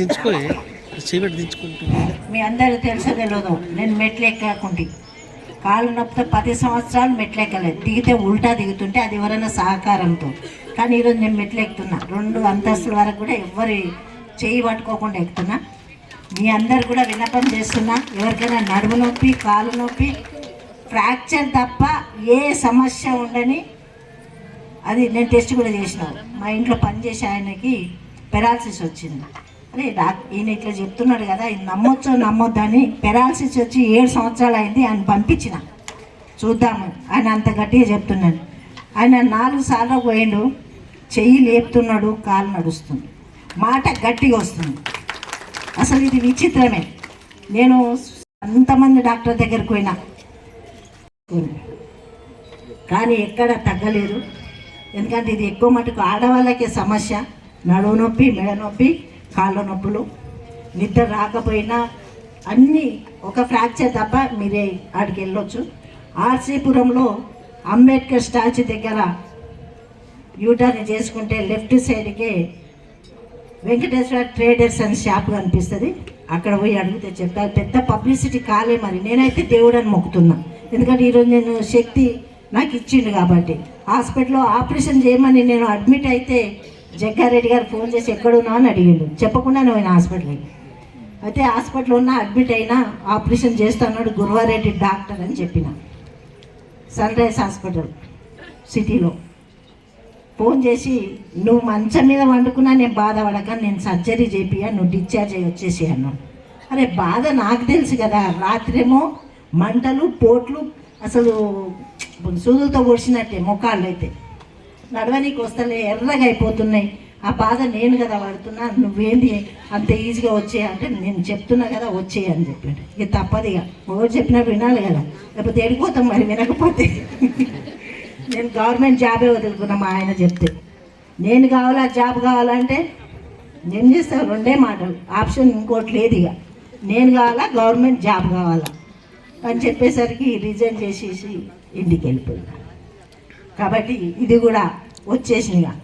దించుకో చీకటి దించుకుంటుంది. మీ అందరూ తెలుసో తెలియదు నేను మెట్లు ఎక్కకుంటే. కాళ్ళు నొప్పితో పది సంవత్సరాలు మెట్లు ఎక్కలేదు. దిగితే ఉల్టా దిగుతుంటే అది ఎవరైనా సహకారంతో. కానీ ఈరోజు నేను మెట్లు ఎక్కుతున్నా. రెండు అంతస్తుల వరకు కూడా ఎవరి చేయి పట్టుకోకుండా ఎక్కుతున్నా. మీ అందరు కూడా విన్నపం చేస్తున్నా. ఎవరికైనా నడుము నొప్పి కాలు నొప్పి ఫ్రాక్చర్ తప్ప ఏ సమస్య ఉండని అది నేను టెస్ట్ కూడా చేసిన. మా ఇంట్లో పనిచేసే ఆయనకి పెరాలసిస్ వచ్చింది. అరే డాక్ ఈయన ఇట్లా చెప్తున్నాడు కదా ఇది నమ్మొచ్చో నమ్మొద్దని పెరాలసిస్ వచ్చి ఏడు సంవత్సరాలు అయింది ఆయన పంపించిన. చూద్దాము ఆయన అంత గట్టిగా చెప్తున్నాడు. ఆయన నాలుగు సార్లు పోయిండు చెయ్యి లేపుతున్నాడు కాలు నడుస్తుంది. మాట గట్టిగా వస్తుంది. అసలు ఇది విచిత్రమే. నేను అంతమంది డాక్టర్ దగ్గరికి పోయినా. కానీ ఎక్కడ తగ్గలేదు. ఎందుకంటే ఇది ఎక్కువ మటుకు ఆడవాళ్ళకే సమస్య. నడువు నొప్పి మెడ నొప్పి కాళ్ళ నొప్పులు నిద్ర రాకపోయినా అన్నీ ఒక ఫ్రాక్చర్ తప్ప మీరే ఆడికి వెళ్ళొచ్చు. ఆర్సీపురంలో అంబేద్కర్ స్టాచ్యూ దగ్గర యూటర్న్ చేసుకుంటే లెఫ్ట్ సైడ్కే వెంకటేశ్వర ట్రేడర్స్ అని షాప్ కనిపిస్తుంది. అక్కడ పోయి అడిగితే చెప్తారు పెద్ద పబ్లిసిటీ కాలే మరి నేనైతే దేవుడని మొక్కుతున్నా. ఎందుకంటే ఈరోజు నేను శక్తి నాకు ఇచ్చిండు కాబట్టి. హాస్పిటల్లో ఆపరేషన్ చేయమని నేను అడ్మిట్ అయితే జగ్గారెడ్డి గారు ఫోన్ చేసి ఎక్కడున్నా అని అడిగిండు. చెప్పకుండానే పోయిన హాస్పిటల్కి అయితే హాస్పిటల్లో ఉన్న అడ్మిట్ అయినా ఆపరేషన్ చేస్తున్నాడు గురువారెడ్డి డాక్టర్ అని చెప్పిన. సన్ రైజ్ హాస్పిటల్ సిటీలో. ఫోన్ చేసి నువ్వు మంచం మీద వండుకున్నా నేను బాధపడక నేను సర్జరీ చేపియా నువ్వు డిశ్చార్జ్ అయ్యి వచ్చేసి అన్నాను అరే బాధ నాకు తెలుసు కదా. రాత్రేమో మంటలు పోట్లు అసలు సూదులతో పొడిచినట్టే మొక్కాళ్ళు అయితే నడవనీకి వస్తలే ఎర్రగా అయిపోతున్నాయి. ఆ బాధ నేను కదా పడుతున్నా నువ్వేంది? అంత ఈజీగా వచ్చే అంటే నేను చెప్తున్నా కదా వచ్చే అని చెప్పాడు. ఇక తప్పదు ఇక. చెప్పినా వినాలి కదా. లేకపోతే ఎడిపోతాం మరి వినకపోతే. నేను గవర్నమెంట్ జాబే వదులుకున్నా మా ఆయన చెప్తే. నేను కావాలా జాబ్ కావాలంటే నేను చేస్తాను రెండే మాటలు. ఆప్షన్ ఇంకోటి లేదు ఇక. నేను కావాలా గవర్నమెంట్ జాబ్ కావాలా? అని చెప్పేసరికి రిజైన్ చేసేసి ఇంటికి వెళ్ళిపోయినా. కాబట్టి ఇది కూడా వచ్చేసినాయి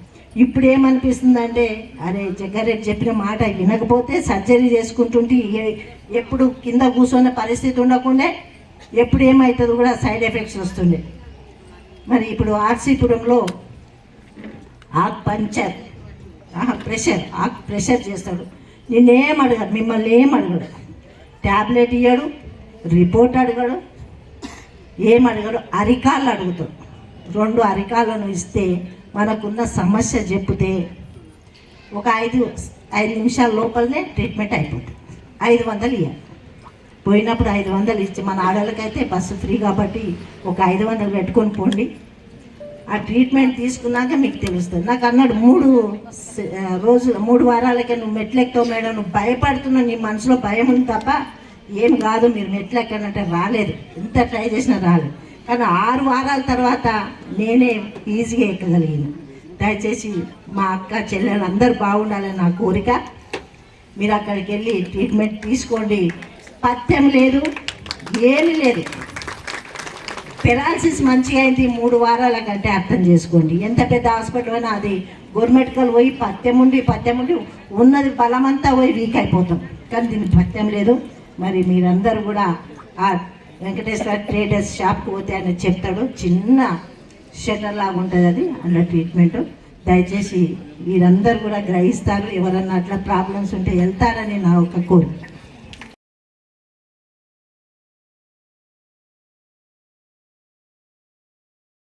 ఇప్పుడు ఏమనిపిస్తుందంటే అరే జగ్గారెడ్డి చెప్పిన మాట వినకపోతే సర్జరీ చేసుకుంటుంటే ఎప్పుడు కింద కూర్చున్న పరిస్థితి ఉండకుండే ఎప్పుడు ఏమవుతుంది కూడా సైడ్ ఎఫెక్ట్స్ వస్తుండే. మరి ఇప్పుడు ఆర్సీపురంలో ఆక్ పంచర్ ప్రెషర్ ఆక్ ప్రెషర్ చేస్తాడు. నిన్నేం అడగడు మిమ్మల్ని ఏం అడగడు. ట్యాబ్లెట్ ఇయ్యడు రిపోర్ట్ అడగడు ఏం అడగడు అరికాళ్ళు అడుగుతాడు. రెండు అరికాళ్ళను ఇస్తే మనకున్న సమస్య చెప్తే ఒక ఐదు ఐదు నిమిషాల లోపలనే ట్రీట్మెంట్ అయిపోతుంది. ఐదు వందలు ఇవ్వాలి పోయినప్పుడు ఐదు వందలు ఇచ్చి మన ఆడవాళ్ళకైతే బస్సు ఫ్రీ కాబట్టి ఒక ఐదు వందలు పెట్టుకొని పోండి. ఆ ట్రీట్మెంట్ తీసుకున్నాక మీకు తెలుస్తుంది. నాకు అన్నాడు మూడు రోజు రోజులు మూడు వారాలకే నువ్వు మెట్లెక్తావు మేడం నువ్వు భయపడుతున్నావు నీ మనసులో భయం ఉంది తప్ప ఏం కాదు మీరు మెట్లు ఎక్కనంటే రాలేదు. ఎంత ట్రై చేసినా రాలేదు. కానీ ఆరు వారాల తర్వాత నేనే ఈజీగా ఎక్కగలిగిన. దయచేసి మా అక్క చెల్లెలు అందరూ బాగుండాలని నా కోరిక. మీరు అక్కడికి వెళ్ళి ట్రీట్మెంట్ తీసుకోండి. పథ్యం లేదు ఏమీ లేదు. పెరాలసిస్ మంచిగా అయింది మూడు వారాల కంటే అర్థం చేసుకోండి. ఎంత పెద్ద హాస్పిటల్ అయినా అది గవర్నమెంట్కల్ పోయి పథ్యం ఉండి పథ్యం ఉండి ఉన్నది బలమంతా పోయి వీక్ అయిపోతాం. కానీ దీనికి పథ్యం లేదు. మరి మీరందరూ కూడా ఆ వెంకటేశ్వర ట్రేడర్స్ షాప్కి పోతే ఆయన చెప్తాడు చిన్న షెటర్ లాగా ఉంటుంది అది అందులో ట్రీట్మెంట్ దయచేసి మీరందరూ కూడా గ్రహిస్తారు ఎవరన్నా అట్లా ప్రాబ్లమ్స్ ఉంటే వెళ్తారని నా ఒక కోరిక.